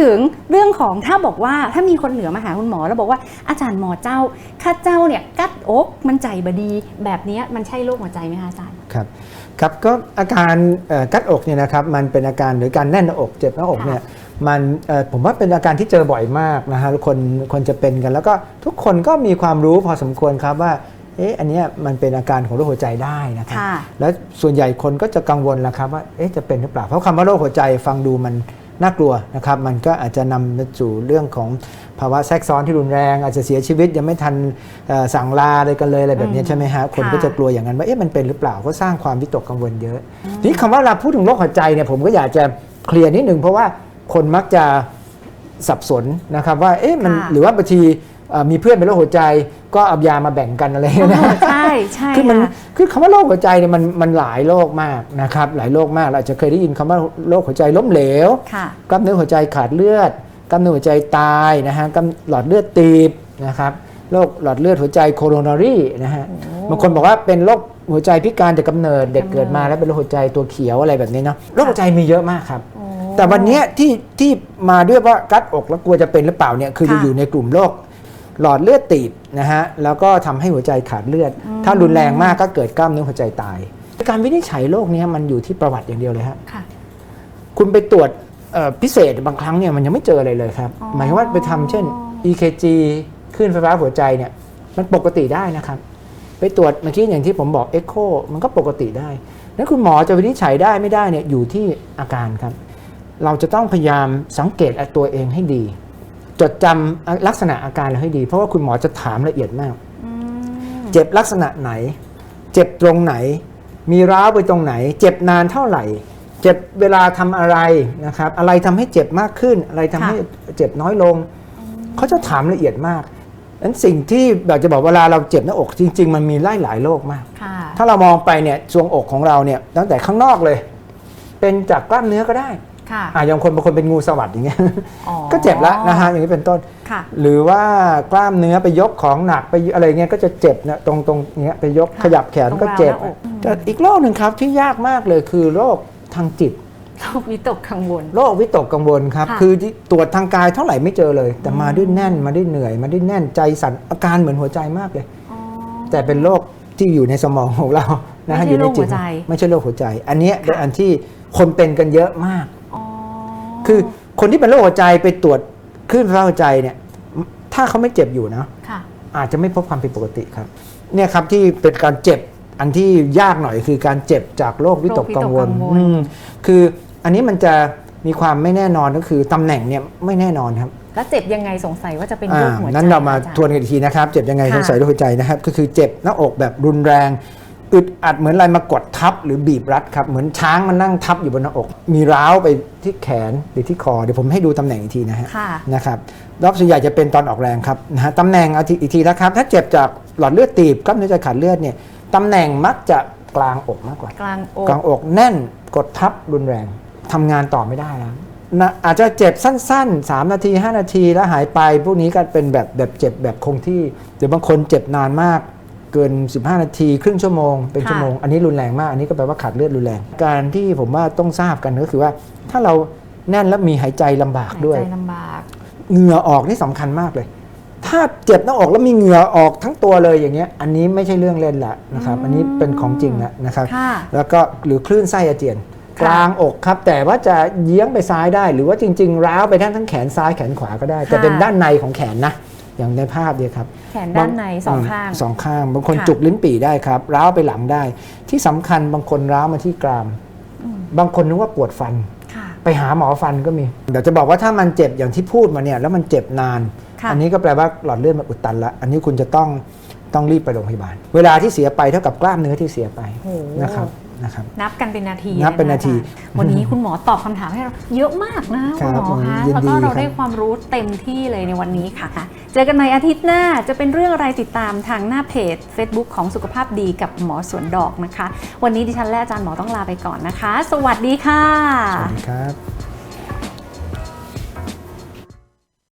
ถึงเรื่องของถ้าบอกว่าถ้ามีคนเหนือมาหาคุณหมอแล้วบอกว่าอาจารย์หมอเจ้าข้าเจ้าเนี่ยกัดอกมันใจบดีแบบเนี้ยมันใช่โรคหัวใจไหมคะอาจารย์ครับครับก็อาการเอ่อกัดอกเนี่ยนะครับมันเป็นอาการหรือการแน่นหน้าอกเจ็บหน้าอกเนี่ยมันเอ่อผมว่าเป็นอาการที่เจอบ่อยมากนะฮะคนคนจะเป็นกัน แล้วก็ทุกคนก็มีความรู้พอสมควรครับว่าเอ๊ะอันเนี้ยมันเป็นอาการของโรคหัวใจได้นะครับค่ะแล้วส่วนใหญ่คนก็จะกังวลแล้วครับว่าเอ๊ะจะเป็นหรือเปล่าเพราะคำว่าโรคหัวใจฟังดูมัน น่ากลัวนะครับ มันก็อาจจะนำมาสู่เรื่องของภาวะแทรกซ้อนที่รุนแรง อาจจะเสียชีวิตยังไม่ทันเอ่อสั่งลาอะไรกันเลยอะไรแบบนี้อืมใช่ไหมฮะคนค่ะก็จะกลัวอย่างนั้นว่าเอ๊ะมันเป็นหรือเปล่าก็สร้างความวิตกกังวลเยอะ ทีนี้คำว่าเราพูดถึงโรคหัวใจเนี่ยผมก็อยากจะเคลียร์นิดหนึ่งเพราะว่าคนมักจะสับสนนะครับว่าเอ๊ะมันค่ะหรือว่าบางทีเอ่อมีเพื่อนเป็นโรคหัวใจ ก็เอายามาแบ่งกันอะไรอย่างเงี้ยนะใช่ใช่คือมันค่ะคือคำว่าโรคหัวใจเนี่ยมันมันหลายโรคมากนะครับหลายโรคมากเราอาจจะเคยได้ยินคำว่าโรคหัวใจล้มเหลวค่ะกล้ามเนื้อหัวใจขาดเลือดกล้ามเนื้อหัวใจตายนะฮะกล้ามหลอดเลือดตีบนะครับโรคหลอดเลือดหัวใจโคโรนารีนะฮะบางคนบอกว่าเป็นโรคหัวใจพิการแต่กำเนิดเด็กเกิดมาแล้วเป็นโรคหัวใจตัวเขียวอะไรแบบนี้เนาะโรคหัวใจมีเยอะมากครับโอ้แต่วันเนี้ยที่ที่มาด้วยว่ากัดอกแล้วกลัวจะเป็นหรือเปล่าเนี่ยคือจะค่ะอยู่ในกลุ่มโรค หลอดเลือดตีบนะฮะแล้วก็ทำให้หัวใจขาดเลือด ถ้ารุนแรงมากก็เกิดกล้ามเนื้อหัวใจตาย การวินิจฉัยโรคเนี้ยมันอยู่ที่ประวัติอย่างเดียวเลยฮะค่ะคุณไปตรวจเอ่อพิเศษบางครั้งเนี่ยมันยังไม่เจออะไรเลยครับอ๋อหมายความว่าไปทำเช่น EKG คลื่นไฟฟ้าหัวใจเนี่ยมันปกติได้นะครับ ไปตรวจเมื่อกี้อย่างที่ผมบอก Echo มันก็ปกติได้นั้นคุณหมอจะวินิจฉัยได้ไม่ได้เนี่ยอยู่ที่อาการครับ เราจะต้องพยายามสังเกตตัวเองให้ดี จดจำลักษณะอาการเราให้ดี เพราะว่าคุณหมอจะถามละเอียดมาก อืมเจ็บลักษณะไหน เจ็บตรงไหน มีร้าวไปตรงไหน เจ็บนานเท่าไหร่ เจ็บเวลาทำอะไรนะครับ อะไรทำให้เจ็บมากขึ้น อะไรทำให้เจ็บน้อยลง เขาจะถามละเอียดมากนั้นสิ่งที่อยากจะบอกเวลาเราเจ็บหน้าอกจริง ๆ มันมีไล่หลายโรคมาก ค่ะ ถ้าเรามองไปเนี่ยทรวงอกของเราเนี่ยตั้งแต่ข้างนอกเลย เป็นจากกล้ามเนื้อก็ได้ ค่ะอ่าอย่างคนบางคนเป็นงูสวัสด์อย่างเงี้ยอ๋อก็เจ็บแล้วนะฮะอย่างนี้เป็นต้น ค่ะ หรือว่ากล้ามเนื้อไปยกของหนักไปอะไรเงี้ยก็จะเจ็บนะตรงตรงเนี้ยไปยกค่ะขยับแขนก็เจ็บตรงราวหน้าอก แต่อีกโรคหนึ่งครับที่ยากมากเลยคือโรคทางจิต โรควิตกกังวล โรควิตกกังวลครับ ค่ะคือที่ตรวจทางกายเท่าไหร่ไม่เจอเลย แต่มาด้วยแน่นมาด้วยเหนื่อย มาด้วยแน่นใจสั่นอาการเหมือนหัวใจมากเลยอ๋อแต่เป็นโรคที่อยู่ในสมองของเรานะฮะไม่ใช่อยู่ในจิตโรคหัวใจไม่ใช่โรคหัวใจ อันเนี้ยเป็นค่ะอันที่คนเป็นกันเยอะมากอ๋อ คือคนที่เป็นโรคหัวใจไปตรวจคลื่นไฟฟ้าหัวใจเนี่ยถ้าเขาไม่เจ็บอยู่นะค่ะอาจจะไม่พบความผิดปกติครับ เนี่ยครับที่เป็นการเจ็บอันที่ยากหน่อยคือการเจ็บจากโรควิตกกังวลโรควิตกกังวลอืมคืออันนี้มันจะมีความไม่แน่นอนก็คือตำแหน่งเนี่ยไม่แน่นอนครับ แล้วเจ็บยังไงสงสัยว่าจะเป็นโรอ่าคหัวใจนั้นเรามาอจย์ทวนกันอีกทีนะครับ เจ็บยังไงค่ะสงสัยโรคหัวใจนะครับ ก็คือเจ็บหน้าอกแบบรุนแรง อึดอัดเหมือนอะไรมากดทับหรือบีบรัดครับ เหมือนช้างมันนั่งทับอยู่บนหน้าอก มีร้าวไปที่แขนหรือที่คอ เดี๋ยวผมให้ดูตำแหน่งอีกทีนะฮะค่ะ นะครับรอบส่วนใหญ่จะเป็นตอนออกแรงครับนะฮะตำแหน่งเอาทีอีกทีนะครับ ถ้าเจ็บจากหลอดเลือดตีบกล้ามเนื้อจะขาดเลือดเนี่ยตำแหน่งมักจะกลางอกมากกว่ากลางอกกลางอกแน่นกดทับรุนแรงทำงานต่อไม่ได้แล้วนะอาจจะเจ็บสั้นๆ 3 นาที 5 นาทีแล้วหายไป พวกนี้ก็เป็นแบบแบบเจ็บแบบคงที่หรือบางคนเจ็บนานมาก เกิน 15 นาทีครึ่งชั่วโมงเป็นค่ะชั่วโมง อันนี้รุนแรงมาก อันนี้ก็แปลว่าขาดเลือดรุนแรง การที่ผมว่าต้องทราบกันก็คือว่า ถ้าเราแน่นแล้วมีหายใจลำบากหายด้วยใจลำบากเหงื่อออกนี่สำคัญมากเลย ถ้าเจ็บหน้าอกแล้วมีเหงื่อออกทั้งตัวเลยอย่างเงี้ย อันนี้ไม่ใช่เรื่องเล่นละนะครับ อันนี้เป็นของจริงแล้วนะครับค่ะแล้วก็หรือคลื่นไส้อาเจียนค่ะกลางอกครับ แต่ว่าจะเยี้ยงไปซ้ายได้ หรือว่าจริง ๆ ร้าวไปทั้งทั้งแขนซ้ายแขนขวาก็ได้ แต่เป็นด้านในของแขนนะ อย่างในภาพเนี่ยครับแขนด้านในสองข้างสองข้างบางคนค่ะจุกลิ้นปี่ได้ครับร้าวไปหลังได้ ที่สำคัญบางคนร้าวมาที่กรามอืมบางคนนึกว่าปวดฟันค่ะไปหาหมอฟันก็มี เดี๋ยวจะบอกว่าถ้ามันเจ็บอย่างที่พูดมาเนี่ยแล้วมันเจ็บนานค่ะอันี้ก็แปลว่าหลอดเลือดมันอุดตันละ อันนี้คุณจะต้องต้องรีบไปโรงพยาบาล เวลาที่เสียไปเท่ากับกล้ามเนื้อที่เสียไปโอ้โหนะครับ นะครับนับกันเป็นนาทีนับเป็นนาทีลยะคะอาจารย์วันนี้คุณหมอตอบคำถามให้เราเยอะมากนะครัคุณบหมอคะยินแล้วดีก็เราครับได้ความรู้เต็มที่เลยในวันนี้ค่ะ เจอกันใหม่อาทิตย์หน้าจะเป็นเรื่องอะไรติดตามทางหน้าเพจ Facebook ของสุขภาพดีกับหมอสวนดอกนะคะ วันนี้ดิฉันและอาจารย์หมอต้องลาไปก่อนนะคะ สวัสดีค่ะสวัสดีครับ